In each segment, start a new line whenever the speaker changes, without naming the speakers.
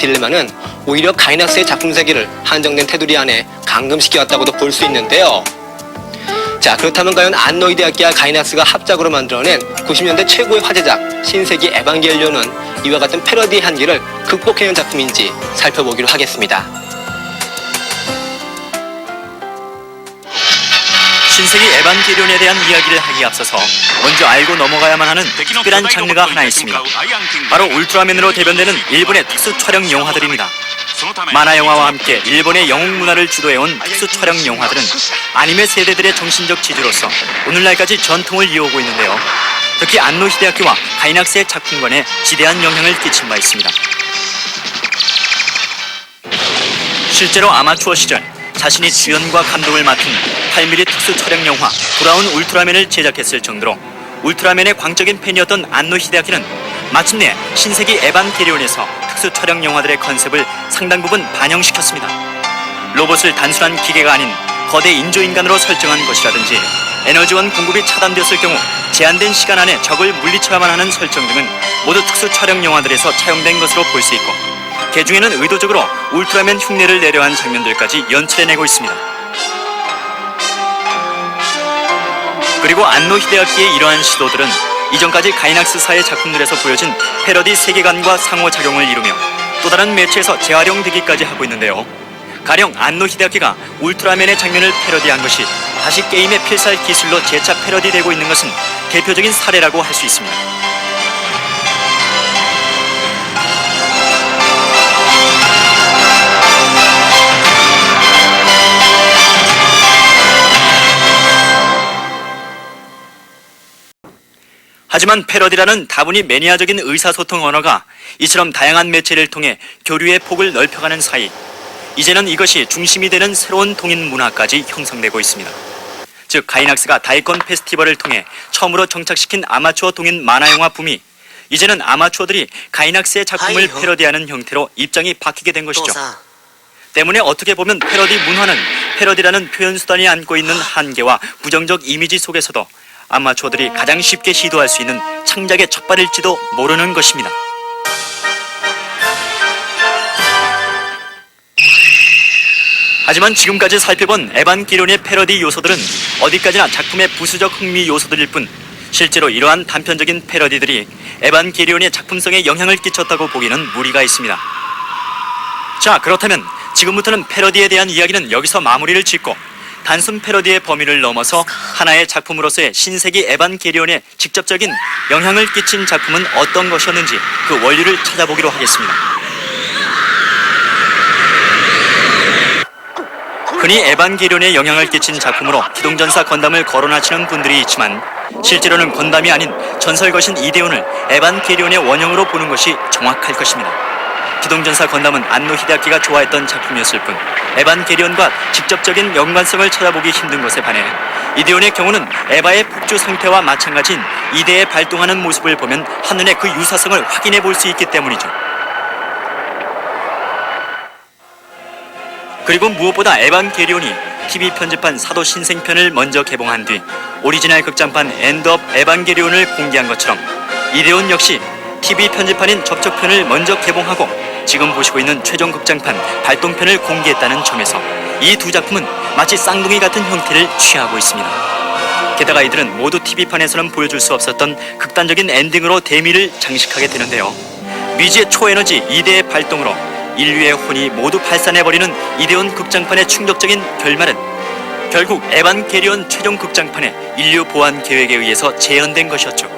딜레마는 오히려 가이낙스의 작품 세계를 한정된 테두리 안에 감금시켜왔다고도 볼 수 있는데요. 자 그렇다면 과연 안노이 대학기와 가이낙스가 합작으로 만들어낸 90년대 최고의 화제작 신세기 에반게리온은 이와 같은 패러디의 한계를 극복해낸 작품인지 살펴보기로 하겠습니다.
신세기 에반게리온에 대한 이야기를 하기에 앞서서 먼저 알고 넘어가야만 하는 특별한 장르가 하나 있습니다. 바로 울트라맨으로 대변되는 일본의 특수 촬영 영화들입니다. 만화 영화와 함께 일본의 영웅 문화를 주도해온 특수 촬영 영화들은 아니메 세대들의 정신적 지주로서 오늘날까지 전통을 이어오고 있는데요. 특히 안노 히데아키와 가이낙스의 작품관에 지대한 영향을 끼친 바 있습니다. 실제로 아마추어 시절 자신이 주연과 감독을 맡은 8mm 특수 촬영 영화 브라운 울트라맨을 제작했을 정도로 울트라맨의 광적인 팬이었던 안노 히데아키는 마침내 신세기 에반게리온에서 특수 촬영 영화들의 컨셉을 상당 부분 반영시켰습니다. 로봇을 단순한 기계가 아닌 거대 인조인간으로 설정한 것이라든지 에너지원 공급이 차단되었을 경우 제한된 시간 안에 적을 물리쳐야만 하는 설정 등은 모두 특수 촬영 영화들에서 차용된 것으로 볼 수 있고 개중에는 의도적으로 울트라맨 흉내를 내려 한 장면들까지 연출해내고 있습니다. 그리고 안노 히데아키의 이러한 시도들은 이전까지 가이낙스사의 작품들에서 보여진 패러디 세계관과 상호작용을 이루며 또 다른 매체에서 재활용되기까지 하고 있는데요. 가령 안노 히데아키가 울트라맨의 장면을 패러디한 것이 다시 게임의 필살 기술로 재차 패러디되고 있는 것은 대표적인 사례라고 할 수 있습니다. 하지만 패러디라는 다분히 매니아적인 의사소통 언어가 이처럼 다양한 매체를 통해 교류의 폭을 넓혀가는 사이 이제는 이것이 중심이 되는 새로운 동인 문화까지 형성되고 있습니다. 즉 가이낙스가 다이콘 페스티벌을 통해 처음으로 정착시킨 아마추어 동인 만화 영화 붐이 이제는 아마추어들이 가이낙스의 작품을
하이요.
패러디하는 형태로 입장이 바뀌게 된 것이죠.
도사.
때문에 어떻게 보면 패러디 문화는 패러디라는 표현 수단이 안고 있는 한계와 부정적 이미지 속에서도 아마추어들이 가장 쉽게 시도할 수 있는 창작의 첫발일지도 모르는 것입니다. 하지만 지금까지 살펴본 에반게리온의 패러디 요소들은 어디까지나 작품의 부수적 흥미 요소들일 뿐 실제로 이러한 단편적인 패러디들이 에반게리온의 작품성에 영향을 끼쳤다고 보기는 무리가 있습니다. 자 그렇다면 지금부터는 패러디에 대한 이야기는 여기서 마무리를 짓고 단순 패러디의 범위를 넘어서 하나의 작품으로서의 신세기 에반게리온에 직접적인 영향을 끼친 작품은 어떤 것이었는지 그 원리를 찾아보기로 하겠습니다. 흔히 에반게리온에 영향을 끼친 작품으로 기동전사 건담을 거론하시는 분들이 있지만 실제로는 건담이 아닌 전설 거신 이데온을 에반게리온의 원형으로 보는 것이 정확할 것입니다. 기동전사 건담은 안노 히데아키가 좋아했던 작품이었을 뿐 에반게리온과 직접적인 연관성을 찾아보기 힘든 것에 반해 이데온의 경우는 에바의 폭주 상태와 마찬가지인 이데에 발동하는 모습을 보면 한눈에 그 유사성을 확인해 볼 수 있기 때문이죠. 그리고 무엇보다 에반게리온이 TV 편집판 사도 신생편을 먼저 개봉한 뒤 오리지널 극장판 엔드 업 에반게리온을 공개한 것처럼 이데온 역시 TV 편집판인 접촉편을 먼저 개봉하고 지금 보시고 있는 최종 극장판 발동편을 공개했다는 점에서 이 두 작품은 마치 쌍둥이 같은 형태를 취하고 있습니다. 게다가 이들은 모두 TV판에서는 보여줄 수 없었던 극단적인 엔딩으로 대미를 장식하게 되는데요. 미지의 초에너지 2대의 발동으로 인류의 혼이 모두 발산해버리는 이데온 극장판의 충격적인 결말은 결국 에반게리온 최종 극장판의 인류 보안 계획에 의해서 재현된 것이었죠.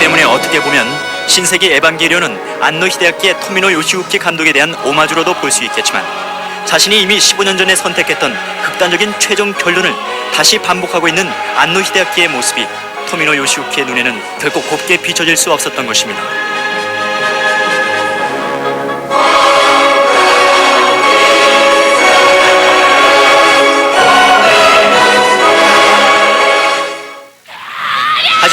때문에 어떻게 보면 신세기 에반게리온은 안노 히데아키의 토미노 요시우키 감독에 대한 오마주로도 볼 수 있겠지만 자신이 이미 15년 전에 선택했던 극단적인 최종 결론을 다시 반복하고 있는 안노 히데아키의 모습이 토미노 요시우키의 눈에는 결코 곱게 비춰질 수 없었던 것입니다.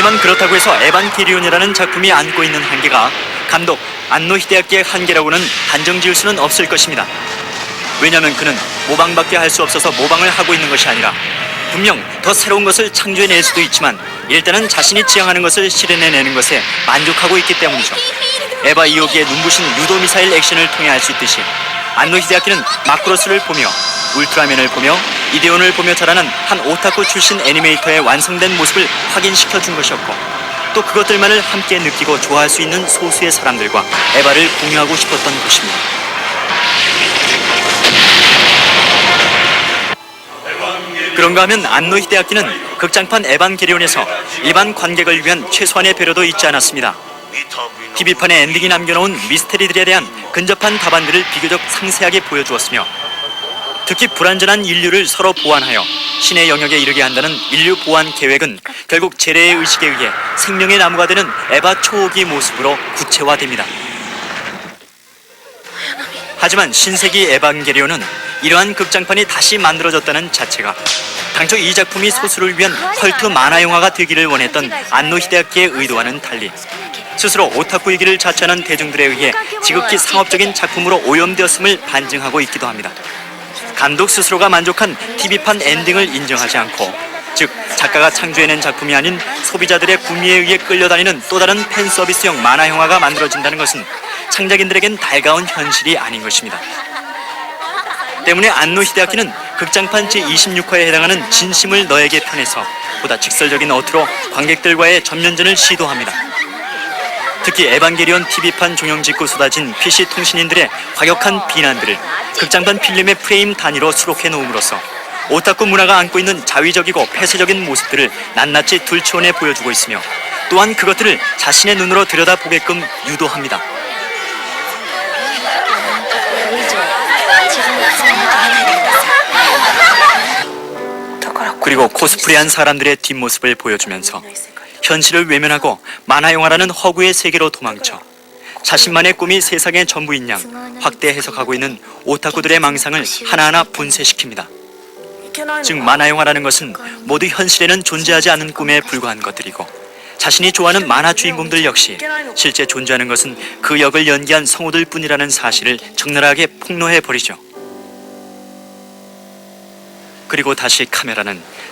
하지만 그렇다고 해서 에반게리온이라는 작품이 안고 있는 한계가 감독 안노 히데아키의 한계라고는 단정 지을 수는 없을 것입니다. 왜냐하면 그는 모방밖에 할 수 없어서 모방을 하고 있는 것이 아니라 분명 더 새로운 것을 창조해낼 수도 있지만 일단은 자신이 지향하는 것을 실현해내는 것에 만족하고 있기 때문이죠. 에바 이오기의 눈부신 유도 미사일 액션을 통해 알 수 있듯이 안노 히데아키는 마크로스를 보며 울트라맨을 보며 이데온을 보며 자라는 한 오타쿠 출신 애니메이터의 완성된 모습을 확인시켜 준 것이었고 또 그것들만을 함께 느끼고 좋아할 수 있는 소수의 사람들과 에바를 공유하고 싶었던 것입니다. 그런가 하면 안노 히데아키는 극장판 에반게리온에서 일반 관객을 위한 최소한의 배려도 잊지 않았습니다. TV판에 엔딩이 남겨놓은 미스테리들에 대한 근접한 답안들을 비교적 상세하게 보여주었으며 특히 불완전한 인류를 서로 보완하여 신의 영역에 이르게 한다는 인류 보완 계획은 결국 제레의 의식에 의해 생명의 나무가 되는 에바 초호기 모습으로 구체화됩니다. 하지만 신세기 에반게리온은 이러한 극장판이 다시 만들어졌다는 자체가 당초 이 작품이 소수를 위한 컬트 만화 영화가 되기를 원했던 안노 히데아키의 의도와는 달리 스스로 오타쿠이기를 자처하는 대중들에 의해 지극히 상업적인 작품으로 오염되었음을 반증하고 있기도 합니다. 감독 스스로가 만족한 TV판 엔딩을 인정하지 않고 즉 작가가 창조해낸 작품이 아닌 소비자들의 구미에 의해 끌려다니는 또 다른 팬 서비스형 만화 영화가 만들어진다는 것은 창작인들에겐 달가운 현실이 아닌 것입니다. 때문에 안노 히데아키는 극장판 제26화에 해당하는 진심을 너에게 편에서 보다 직설적인 어투로 관객들과의 전면전을 시도합니다. 특히 에반게리온 TV판 종영 직후 쏟아진 PC 통신인들의 과격한 비난들을 극장판 필름의 프레임 단위로 수록해 놓음으로써 오타쿠 문화가 안고 있는 자위적이고 폐쇄적인 모습들을 낱낱이 둘치원해 보여주고 있으며 또한 그것들을 자신의 눈으로 들여다보게끔 유도합니다. 그리고 코스프레한 사람들의 뒷모습을 보여주면서 현실을 외면하고 만화 영화라는 허구의 세계로 도망쳐 자신만의 꿈이 세상의 전부인 양 확대 해석하고 있는 오타쿠들의 망상을 하나하나 분쇄시킵니다. 즉 만화 영화라는 것은 모두 현실에는 존재하지 않는 꿈에 불과한 것들이고 자신이 좋아하는 만화 주인공들 역시 실제 존재하는 것은 그 역을 연기한 성우들 뿐이라는 사실을 적나라하게 폭로해 버리죠. 그리고 다시 카메라는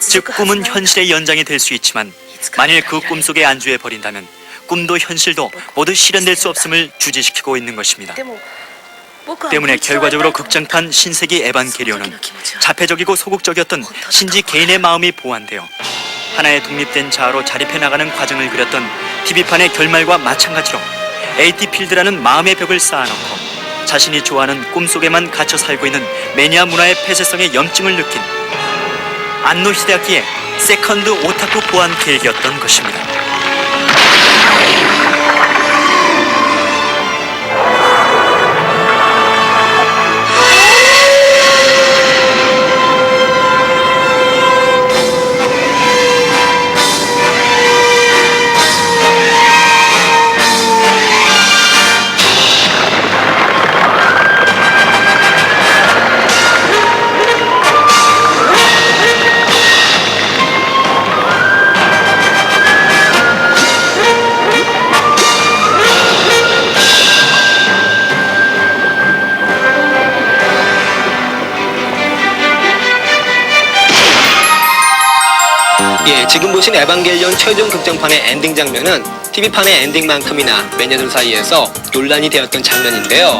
즉 꿈은 현실의 연장이 될 수 있지만 만일 그 꿈 속에 안주해 버린다면 꿈도 현실도 모두 실현될 수 없음을 주지시키고 있는 것입니다. 때문에 결과적으로 극장판 신세기 에반게리온은 자폐적이고 소극적이었던 신지 개인의 마음이 보완되어 하나의 독립된 자아로 자립해 나가는 과정을 그렸던 TV판의 결말과 마찬가지로 AT 필드라는 마음의 벽을 쌓아놓고 자신이 좋아하는 꿈속에만 갇혀 살고 있는 매니아 문화의 폐쇄성에 염증을 느낀 안노 히데아키의 세컨드 오타쿠 보안 계획이었던 것입니다.
지금 보신 에반겔리온 최종 극장판의 엔딩 장면은 TV판의 엔딩만큼이나 매니아들 사이에서 논란이 되었던 장면인데요.